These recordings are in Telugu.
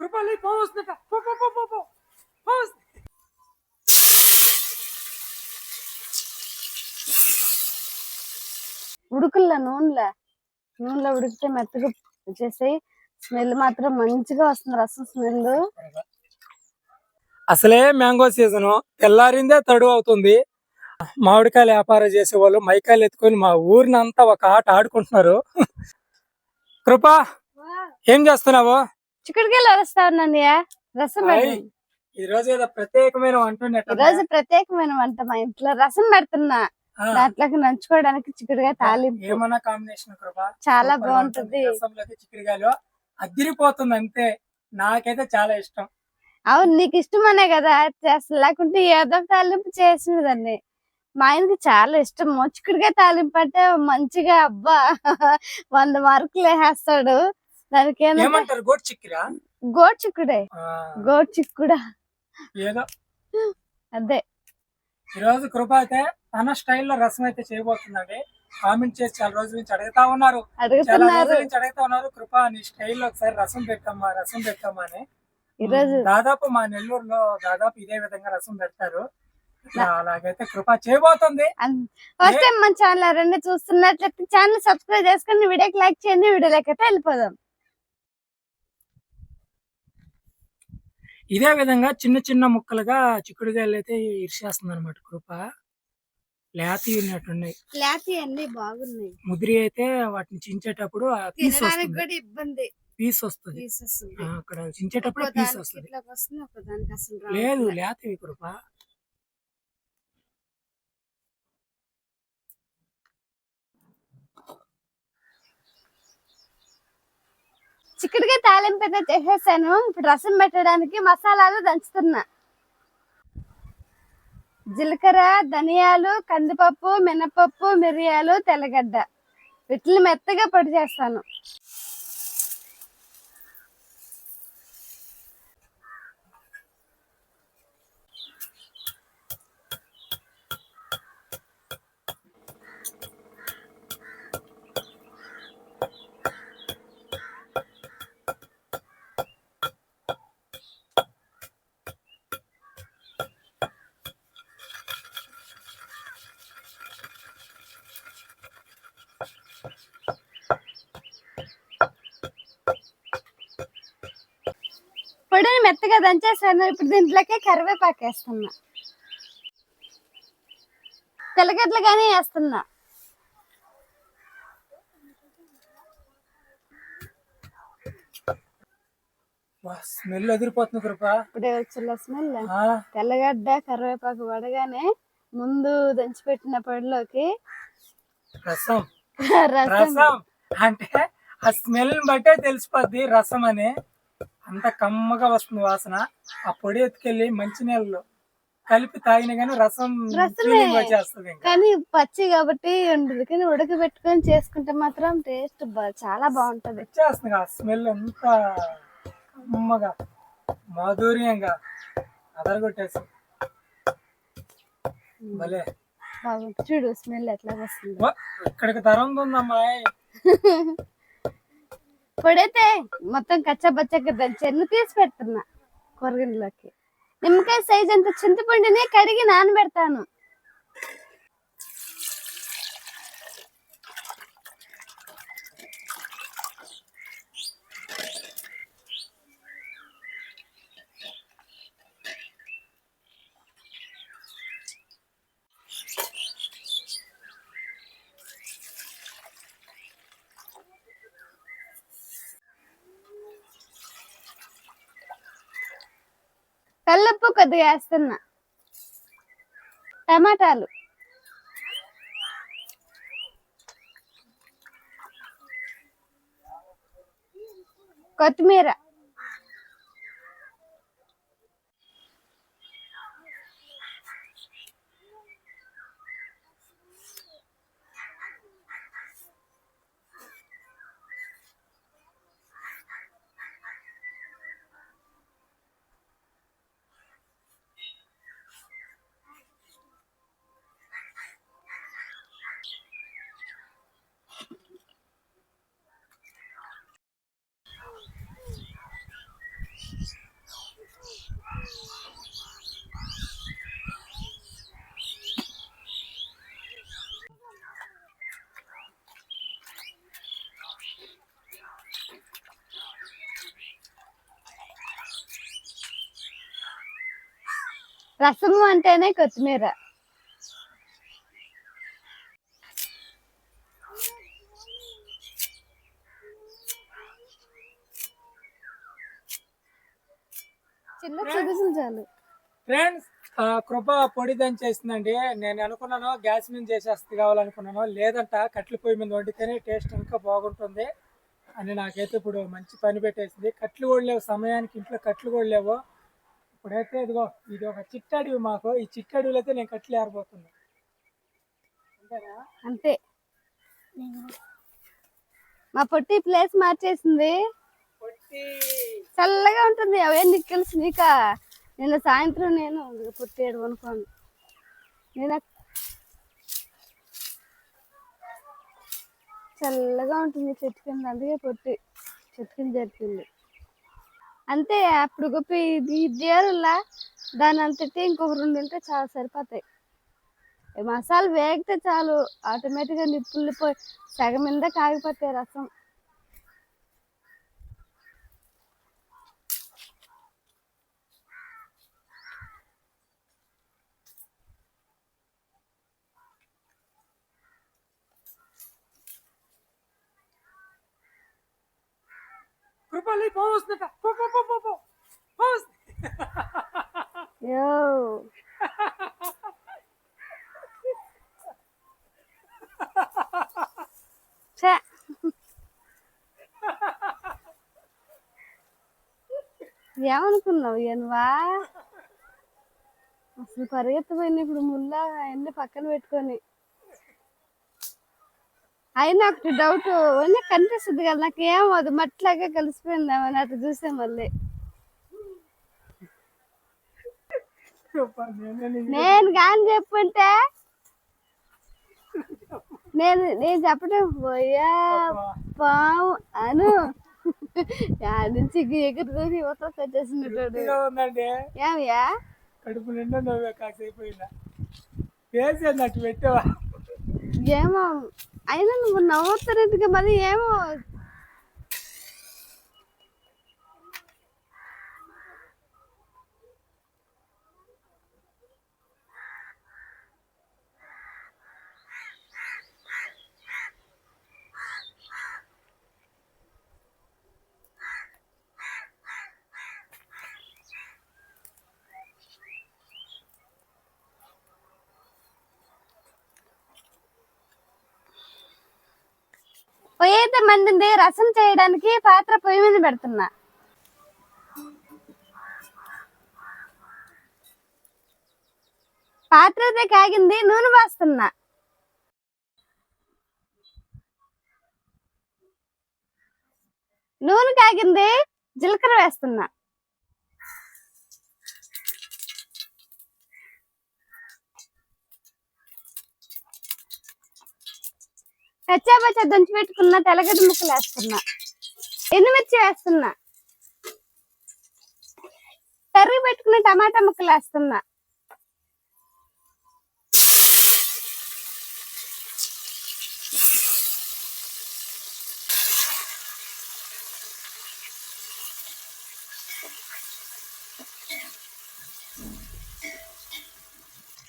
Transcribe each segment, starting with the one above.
కృపాలి పోవస్తుందట పో పో పో పో పో పోవస్తుంది. ఉడుకుల్లా నూనెలో? నూనెలో ఉడికితే మెత్తగా వచ్చేసాయి స్మెల్ మాత్రం మంచిగా వస్తుంది రసం స్మెల్. అసలే మ్యాంగో సీజన్. తెల్లారిందే తడువు అవుతుంది. మామిడికాయలు వ్యాపారం చేసే వాళ్ళు మైకాయలు ఎత్తుకొని మా ఊరిని అంతా ఒక ఆట ఆడుకుంటున్నారు. కృపా ఏం చేస్తున్నావు? చిక్కుడుకాయలు వస్తా ఉన్నాను రసం ఈ రోజు ఏదో ప్రత్యేకమైన వంట ఈ. రోజు ప్రత్యేకమైన వంట మా ఇంట్లో. రసం పెడుతున్నా. దాంట్లోకి నంచుకోవడానికి చిక్కుడుగా తాలింపు. ఏమన్నా కాంబినేషన్ కృపా? చాలా బాగుంటది. రసంలోకి అదిరిపోతుంది అంతే. నాకైతే చాలా ఇష్టం. అవును నీకు ఇష్టమనే కదా. చేస్తా. లేకుంటే ఏదో తాలింపు చేసినదాన్ని. మా ఆయనకి చాలా ఇష్టం చిక్కుడుగా తాలింపు అంటే మంచిగా అబ్బా వంద మార్కులు వేసేస్తాడు. దానికి ఏమంటారు? గోట్ చిక్కిరా గోడు చిక్కుడే. గోడు చిక్కుడా. ఏదో. అదే. ఈ రోజు కృప అయితే తన స్టైల్లో రసం అయితే చేయబోతుందండి. కామెంట్ చేసి చాలా రోజుల నుంచి అడుగుతా ఉన్నారు. చాలా రోజుల నుంచి అడుగుతా ఉన్నారు. కృప నీ స్టైల్లో ఒకసారి రసం పెట్టమ్మా రసం పెట్టమ్మా అని. ఈరోజు దాదాపు మా నెల్లూరులో దాదాపు ఇదే విధంగా రసం పెడతారు. అలాగైతే కృప చేయబోతుంది. ఫస్ట్ టైం మన ఛానల్ ఎవరైనా చూస్తున్నట్లయితే ఛానల్ సబ్స్క్రైబ్ చేసుకుని వీడియోకి లైక్ చేయండి వీడియోలోకి అయితే వెళ్ళిపోదాం. ఇదే విధంగా చిన్న చిన్న ముక్కలుగా చిక్కుడుగాయలు అయితే ఇరిచేస్తుంది అనమాట కృప. లేత ఉన్నట్టున్నాయి. క్లాతీ అన్ని బాగున్నాయి. ముదిరి అయితే వాటిని చించేటప్పుడు పీస్ వస్తుంది. ఇబ్బంది. పీస్ వస్తుంది. అక్కడ చించేటప్పుడు పీస్ వస్తుంది. లేదు లేతవి కృప. చిక్కుడుగా తాలింపు అయితే చేసేసాను. ఇప్పుడు రసం పెట్టడానికి మసాలాలు దంచుతున్నా. జీలకర్ర ధనియాలు కందిపప్పు మినపప్పు మిరియాలు తెల్లగడ్డ. వీటిని మెత్తగా పొడి చేస్తాను. పొడిని మెత్తగా దంచేసాను ఇప్పుడు దీంట్లోకి కరివేపాకు వేస్తున్నా. తెల్లగడ్డలు కానీ వేస్తున్నా. స్మెల్ ఎదిరిపోతుంది కృప. ఇప్పుడే వచ్చిన స్మెల్? తెల్లగడ్డ కరివేపాకు పడగానే ముందు దంచిపెట్టిన పొడిలోకి రసం. రసం. అంటే ఆ స్మెల్ బట్టే తెలిసిపోద్ది రసం అని. అంత కమ్మగా వస్తుంది వాసన. ఆ పొడి ఎత్తుకెళ్ళి మంచి నీళ్ళలో కలిపి తాగిన గానీ రసం వచ్చేస్తుంది కానీ పచ్చి కాబట్టి ఉండదు. కానీ ఉడకబెట్టుకొని చేసుకుంటే మాత్రం టేస్ట్ చాలా బాగుంటది. వచ్చేస్తుంది ఆ స్మెల్ ఎంత కమ్మగా మాధుర్యంగా అదరగొట్టేసి. భలే. చూడు స్మెల్ ఎట్లా వస్తుంది ఇక్కడికి తరం ఉందమ్మాయి ఇప్పుడైతే మొత్తం కచ్చబచ్చగా బచ్చగా దంచి తీసి పెడుతున్నా కూరగాయలలోకి. నిమ్మకాయ సైజ్ అంత చింతపండుని కడిగి నానబెడతాను. కల్లుప్పు కొద్దిగా వేస్తున్నా. టమాటాలు. కొత్తిమీర. రసము అంటేనే కొత్తిమీర. చిన్న చిరుసులు చాలు. ఫ్రెండ్స్ కృప పొడి దంచేసిందండి నేను అనుకున్నాను గ్యాస్ మీద చేసేస్తే కావాలనుకున్నాను లేదంట కట్టెల పొయ్యి మీద వండితేనే టేస్ట్ ఇంకా బాగుంటుంది అని నాకైతే ఇప్పుడు మంచి పని పెట్టేసింది. కట్లు కూడా లేవు సమయానికి ఇంట్లో కట్లు కూడా లేవు ఇప్పుడైతే ఇదిగో ఇది ఒక చిట్టడివి మాకు. ఈ చిట్టడివిలో అయితే నేను కట్లు ఏరబోతున్నా. అంతే. మా పొట్టి ప్లేస్ మార్చేసింది. పొట్టి! చల్లగా ఉంటుంది. అవే నిక్కల్సి నీక నిన్న సాయంత్రం నేను పుట్టేడు అనుకోను నేను చల్లగా ఉంటుంది చెట్టు కింద. అందుకే పొట్టి చెట్టు కింద జరిపింది. అంతే అప్పుడు గొప్ప ఇది ఇదేరులా దాని అంతటి ఇంకొక రెండు ఉంటే చాలా సరిపోతాయి. మసాలా వేగితే చాలు ఆటోమేటిక్గా నిప్పులు పోయి సగం మీద కాగిపోతాయి రసం. కృపలి పోవస్తుందట పో పో పో. ఏమనుకున్నావు ఎనువా అసలు పరిగెత్తపోయిన ఇప్పుడు ముళ్ళ అవన్నీ పక్కన పెట్టుకొని. అయినా ఒకటి డౌట్ అన్నీ కనిపిస్తుంది కదా నాకు ఏమో అది మట్లాగా కలిసిపోయింది అని అటు చూసే మళ్ళీ. నేనే కానీ చెప్పుంటే నేను నేను చెప్పడం పోయా పావు అను. నుంచి వచ్చేసినట్టు గట్టిగా ఉందండి ఏమయ్యా? కడుపు నిండా నవ్వే పెట్టావా? ఏమో అయినా నువ్వు నవ్వుతున్నట్టుగా మరి ఏమో పొయ్యి మండింది రసం చేయడానికి పాత్ర పొయ్యి మీద పెడుతున్నా. పాత్ర అయితే కాగింది నూనె పోస్తున్నా. నూనె కాగింది జీలకర్ర వేస్తున్నా. కచ్చాపచ్చా దంచి పెట్టుకున్న తెల్లగడ్డ ముక్కలు వేస్తున్నా. ఎండుమిర్చి వేస్తున్నా. కర్రీ పెట్టుకున్న టమాటా ముక్కలు వేస్తున్నా.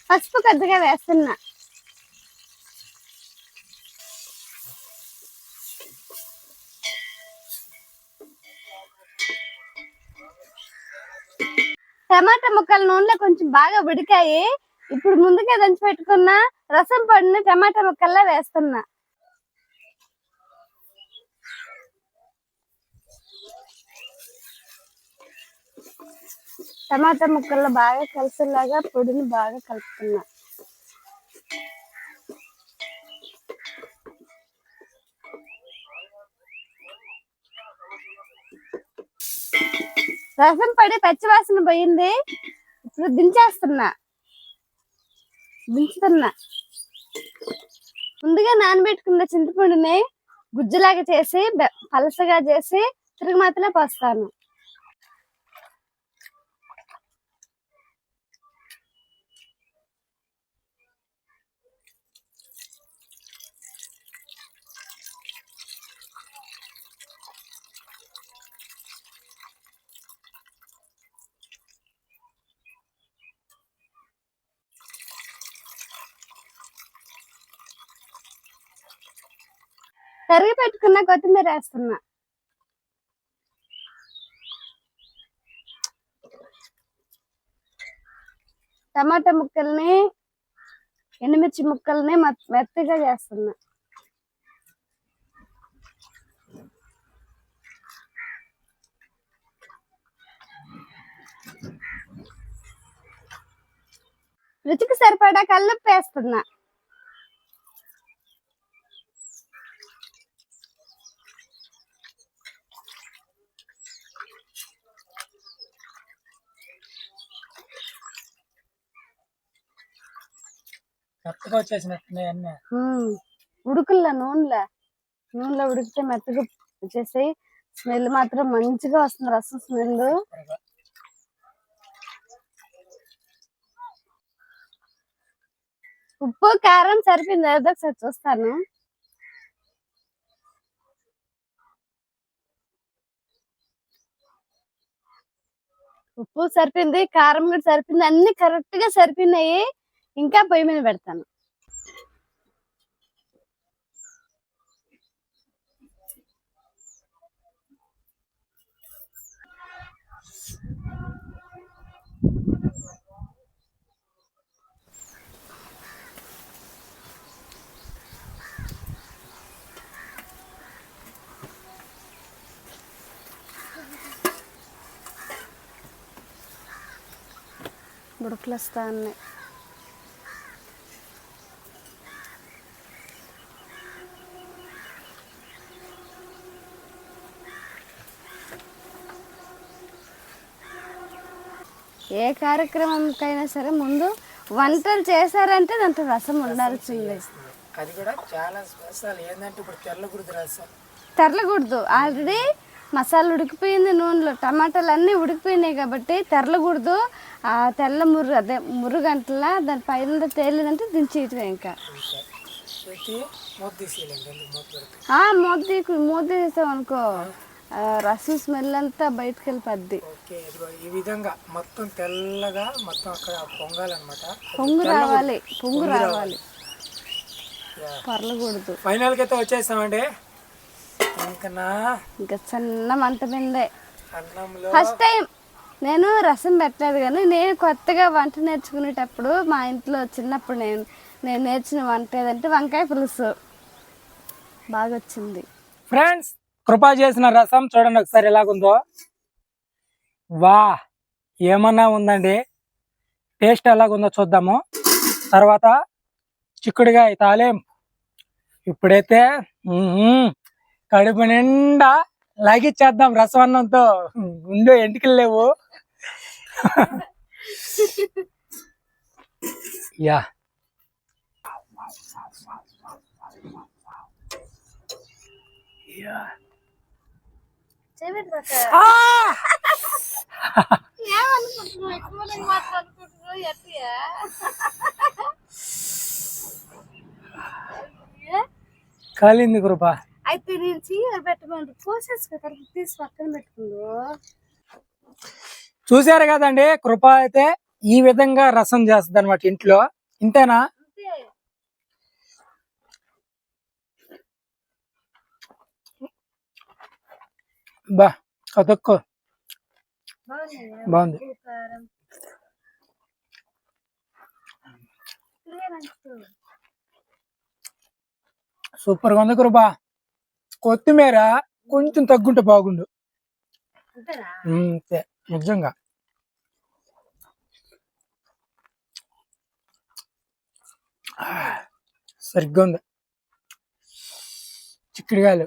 పసుపు కొద్దిగా వేస్తున్నా. టమాటా ముక్కలు నూనెలో కొంచెం బాగా ఉడికాయి. ఇప్పుడు ముందుగా దంచి పెట్టుకున్న రసం పొడిని టమాటా ముక్కల్లో వేస్తున్నా. టమాటా ముక్కల్లో బాగా కలిసేలాగా పొడిని బాగా కలుపుతున్నా. రసం పడి పచ్చివాసన పోయింది. ఇప్పుడు దించేస్తున్నా. దించుతున్నా. ముందుగా నానబెట్టుకున్న చింతపండుని గుజ్జులాగా చేసి పలసగా చేసి తిరుగుమాతలో పోస్తాను. తరిగి పెట్టుకున్న కొత్తిమీర వేస్తున్నా. టమాటా ముక్కల్ని ఎండుమిర్చి ముక్కల్ని మెత్తగా చేస్తున్నా. రుచికి సరిపడా కల్లుప్పు వేస్తున్నా. మెత్తగా వచ్చేసినట్టున్నాయి అన్నీ. ఉడుకుల్లో నూనెలో? నూనెలో ఉడికితే మెత్తగా వచ్చేసి స్మెల్ మాత్రం మంచిగా వస్తుంది రసం స్మెల్. ఉప్పు కారం సరిపోయింది? ఏదో ఒకసారి చూస్తాను. ఉప్పు సరిపోయింది కారం కూడా సరిపోయింది అన్ని కరెక్ట్గా సరిపోయినాయి. ఇంకా పొయ్యి మీద పెడతాను. బుడకలు వస్తా ఉన్నాయి ఏ కార్యక్రమంకైనా సరే ముందు వంటలు చేశారంటే దాంట్లో రసం ఉండాల్సిందే అది కూడా చాలా స్పెషల్. ఏంటంటే ఇప్పుడు తెల్ల గుడిది రసం. తెరలకూడదు ఆల్రెడీ మసాలా ఉడికిపోయింది నూనెలో. టమాటాలు అన్నీ ఉడికిపోయినాయి కాబట్టి తెరలకూడదు ఆ తెల్ల ముర్రు అదే మురుగంటల దాని పైన తేలిదంటే దించేయటం ఇంకా. తీకు మూత తీసాం అనుకో రసం స్మెల్ అంతా బయటకు వెళ్ళిపోద్ది ఈ విధంగా మొత్తం తెల్లగా మొత్తం అక్కడ పొంగాలన్నమాట. పొంగు రావాలి పొంగు రావాలి. పర్లకూడదు. ఫైనల్కి అయితే వచ్చేసామండి. ఇంకా ఇంకా చిన్న మంట మీదే ఫస్ట్ టైం నేను రసం పెట్టలేదు కానీ నేను కొత్తగా వంట నేర్చుకునేటప్పుడు మా ఇంట్లో చిన్నప్పుడు నేను నేను నేర్చిన వంట ఏదంటే వంకాయ పులుసు. బాగా వచ్చింది ఫ్రెండ్స్ కృపా చేసిన రసం చూడండి ఒకసారి ఎలాగుందో. వా ఏమన్నా ఉందండి? టేస్ట్ ఎలాగుందో చూద్దాము. తర్వాత చిక్కుడుగా తాలేం ఇప్పుడైతే కడుపు నిండా లాగిచ్చేద్దాం రసం అన్నంతో. ఉండే ఎంటికలు లేవు. యా. యా. కాలింది కృప. అయితే నేను చీర పెట్టమని పోసేసుకో తీసి పక్కన పెట్టుకుందో? చూసారు కదండి కృప అయితే ఈ విధంగా రసం చేస్తుంది అనమాట ఇంట్లో. ఇంతేనా? బా కతక్కో బాగుంది. సూపర్గా ఉంది కృప కొత్తిమీర కొంచెం తగ్గుంటే బాగుండు. అంతే నిజంగా. సరిగ్గా ఉంది. చిక్కుడుగాయలు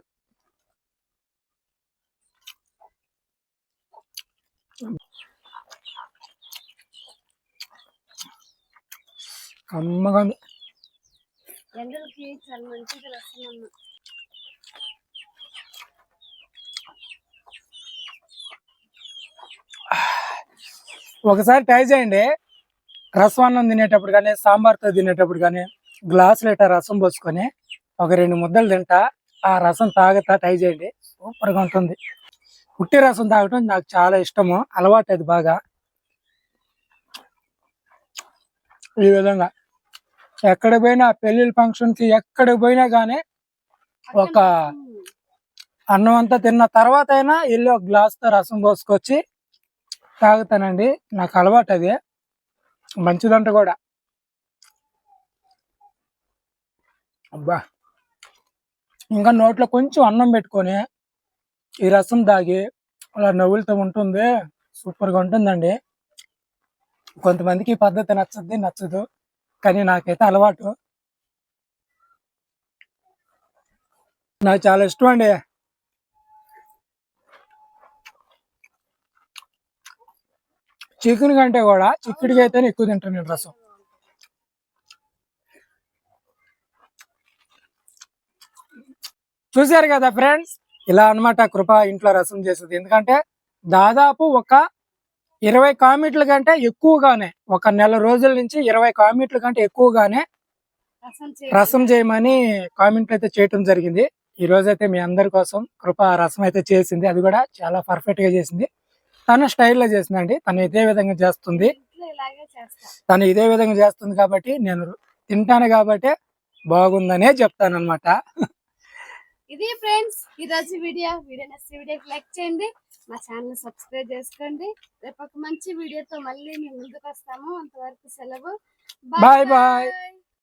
కమ్మగా ఉంది ఎండలకి చాలా అన్న ఒకసారి ట్రై చేయండి. రసం అన్నం తినేటప్పుడు కానీ సాంబార్తో తినేటప్పుడు కానీ గ్లాస్ లీటర్ రసం పోసుకొని ఒక రెండు ముద్దలు తింటా ఆ రసం తాగుతా ట్రై చేయండి. సూపర్గా ఉంటుంది. పుట్టి రసం తాగటం నాకు చాలా ఇష్టము. అలవాటు అది బాగా. ఈ విధంగా. ఎక్కడ పోయినా పెళ్ళిళ్ళ ఫంక్షన్కి ఎక్కడ పోయినా కానీ ఒక అన్నం అంతా తిన్న తర్వాత అయినా వెళ్ళి ఒక గ్లాస్తో రసం పోసుకొచ్చి తాగుతానండి. నాకు అలవాటు అది మంచిదంట కూడా. అబ్బా. ఇంకా నోట్లో కొంచెం అన్నం పెట్టుకొని ఈ రసం తాగి అలా నవ్వులతో ఉంటుంది. సూపర్గా ఉంటుందండి. కొంతమందికి ఈ పద్ధతి నచ్చద్ది నచ్చదు. కానీ నాకైతే అలవాటు. నాకు చాలా ఇష్టం అండి. చికెన్ కంటే కూడా చిక్కుడికి అయితేనే ఎక్కువ తింటాను నేను రసం. చూశారు కదా ఫ్రెండ్స్? ఇలా అన్నమాట కృప ఇంట్లో రసం చేసేది. ఎందుకంటే దాదాపు ఒక ఇరవై కామెంట్ల కంటే ఎక్కువగానే ఒక నెల రోజుల నుంచి ఇరవై కామెంట్ల కంటే ఎక్కువగానే రసం చేయమని కామెంట్లు అయితే చేయటం జరిగింది. ఈ రోజు అయితే మీ అందరి కోసం కృప రసం అయితే చేసింది. అది కూడా చాలా పర్ఫెక్ట్గా చేసింది. తన స్టైల్లో చేసిందండి తను ఇదే విధంగా చేస్తుంది. తను ఇదే విధంగా చేస్తుంది కాబట్టి నేను తింటాను కాబట్టి బాగుందనే చెప్తాను అనమాట ఇది ఫ్రెండ్స్ ఈ రోజు వీడియో. వీడియో నచ్చిన వీడియోకి లైక్ చేయండి. మా ఛానల్ సబ్స్క్రైబ్ చేసుకోండి. రేపు ఒక మంచి వీడియోతో మళ్ళీ మేము ముందుకు వస్తాము. అంతవరకు సెలవు. bye. bye.